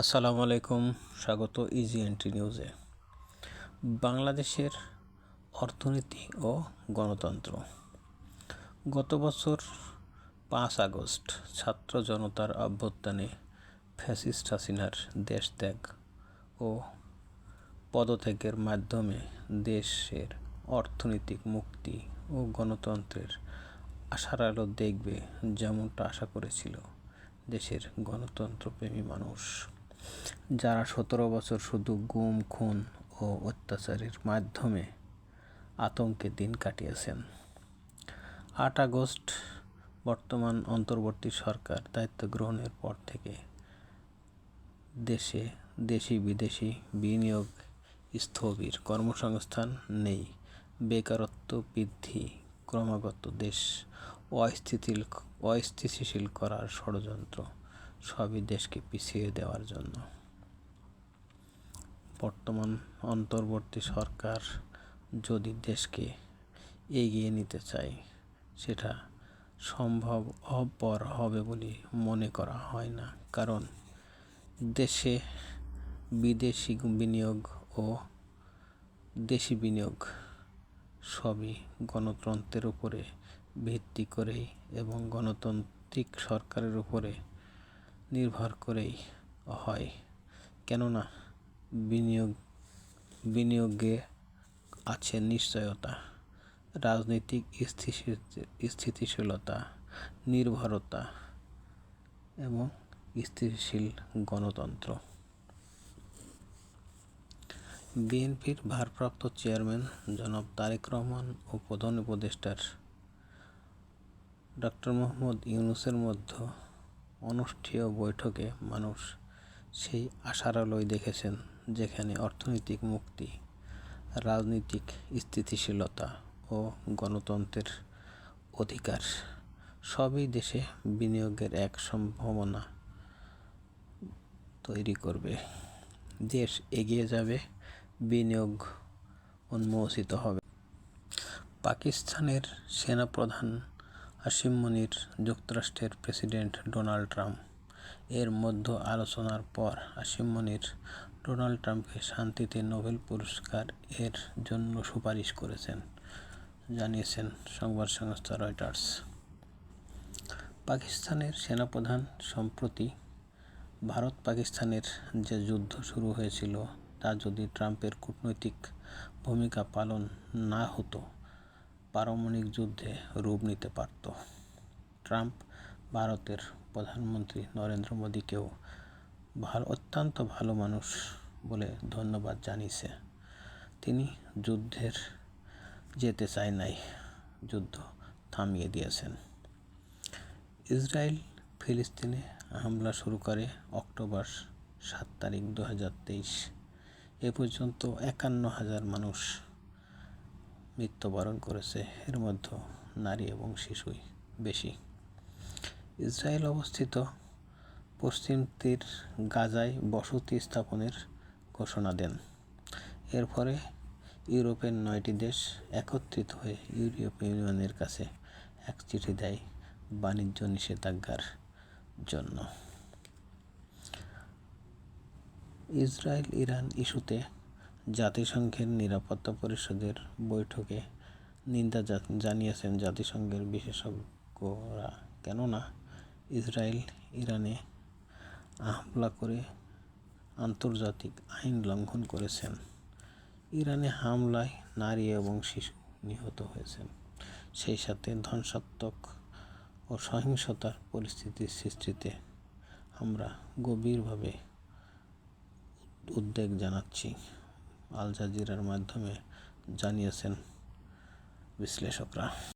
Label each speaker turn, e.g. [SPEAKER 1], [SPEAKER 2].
[SPEAKER 1] আসসালামু আলাইকুম, স্বাগত ইজি এন্ট্রি নিউজে বাংলাদেশের অর্থনীতি ও গণতন্ত্র। গত বছর পাঁচ আগস্ট ছাত্র জনতার অভ্যুত্থানে ফ্যাসিস্ট হাসিনার দেশত্যাগ ও পদত্যাগের মাধ্যমে দেশের অর্থনৈতিক মুক্তি ও গণতন্ত্রের আশার আলো দেখবে যেমনটা আশা করেছিল দেশের গণতন্ত্রপ্রেমী মানুষ। যারা সতেরো বছর শুধু গুম, খুন ও অত্যাচারের মাধ্যমে আতঙ্কে দিন কাটিয়েছেন। আট আগস্ট বর্তমান অন্তর্বর্তী সরকার দায়িত্ব গ্রহণের পর থেকে দেশে দেশি বিদেশি বিনিয়োগ স্থবির কর্মসংস্থান নেই। বেকারত্ব বৃদ্ধি ক্রমাগত দেশ অস্থিতিশীল অস্থিতিশীল করার ষড়যন্ত্র সবই দেশকে পিছিয়ে দেওয়ার জন্য। বর্তমান অন্তর্বর্তী সরকার যদি দেশকে এগিয়ে নিতে চায়, সেটা সম্ভব অপর হবে বলে মনে করা হয় না। কারণ দেশে বিদেশি বিনিয়োগ ও দেশি বিনিয়োগ সবই গণতন্ত্রের উপরে ভিত্তি করেই এবং গণতান্ত্রিক সরকারের উপরে নির্ভর করেই হয়। কেননা বিনিয়োগ, বিনিয়োগে আছে নিশ্চয়তা, রাজনৈতিক স্থিতিশীলতা, নির্ভরতা এবং স্থিতিশীল গণতন্ত্র। বিএনপির ভারপ্রাপ্ত চেয়ারম্যান জনাব তারেক রহমান ও প্রধান উপদেষ্টার ডক্টর মোহাম্মদ ইউনুসের মধ্যে অনুষ্ঠেয় বৈঠকে মানুষ সেই আশার আলোয় দেখেছেন, যেখানে অর্থনৈতিক মুক্তি, রাজনৈতিক স্থিতিশীলতা ও গণতন্ত্রের অধিকার সবই দেশে বিনিয়োগের এক সম্ভাবনা তৈরি করবে। দেশ এগিয়ে যাবে, বিনিয়োগ উন্মোচিত হবে। পাকিস্তানের সেনাপ্রধান আসিম মনির, যুক্তরাষ্ট্রের প্রেসিডেন্ট ডোনাল্ড ট্রাম্প। এর মধ্য আলোচনার পর আসিম মনির ডোনাল্ড ট্রাম্পকে শান্তিতে নোবেল পুরস্কার এর জন্য সুপারিশ করেছেন, জানিয়েছেন সংবাদ সংস্থা রয়টার্স। পাকিস্তানের সেনাপ্রধান সম্প্রতি ভারত পাকিস্তানের যে যুদ্ধ শুরু হয়েছিল, তা যদি ট্রাম্পের কূটনৈতিক ভূমিকা পালন না হতো পারমাণবিক যুদ্ধে রূপ নিতে পারত। ট্রাম্প ভারতের প্রধানমন্ত্রী নরেন্দ্র মোদীকেও ভালো, অত্যন্ত ভালো মানুষ বলে ধন্যবাদ জানিয়েছে। তিনি যুদ্ধের যেতে চায় নাই, যুদ্ধ থামিয়ে দিয়েছেন। ইসরায়েল ফিলিস্তিনে হামলা শুরু করে অক্টোবর সাত তারিখ দু হাজার তেইশ। এ পর্যন্ত একান্ন হাজার মানুষ মৃত্যুবরণ করেছে। এর মধ্যে নারী এবং শিশুই বেশি। ইসরায়েল অবস্থিত পশ্চিম তীর গাজায় বসতি স্থাপনের ঘোষণা দেন। এর ফলে ইউরোপের নয়টি দেশ একত্রিত হয়ে ইউরোপীয় ইউনিয়নের কাছে এক চিঠি দেয় বাণিজ্য নিষেধাজ্ঞার জন্য। ইসরায়েল ইরান ইস্যুতে জাতিসংঘের নিরাপত্তা পরিষদের বৈঠকে নিন্দা জানিয়েছেন জাতিসংঘের বিশেষজ্ঞরা। কেননা, ইসরায়েল ইরানে হামলা করে আন্তর্জাতিক আইন লঙ্ঘন করেছেন। ইরানে হামলায় নারী এবং শিশু নিহত হয়েছেন। সেই সাথে ধ্বংসাত্মক ও সহিংসতার পরিস্থিতির সৃষ্টিতে আমরা গভীরভাবে উদ্বেগ জানাচ্ছি। আল জাজিরার মাধ্যমে জানিয়েছেন বিশ্লেষকরা।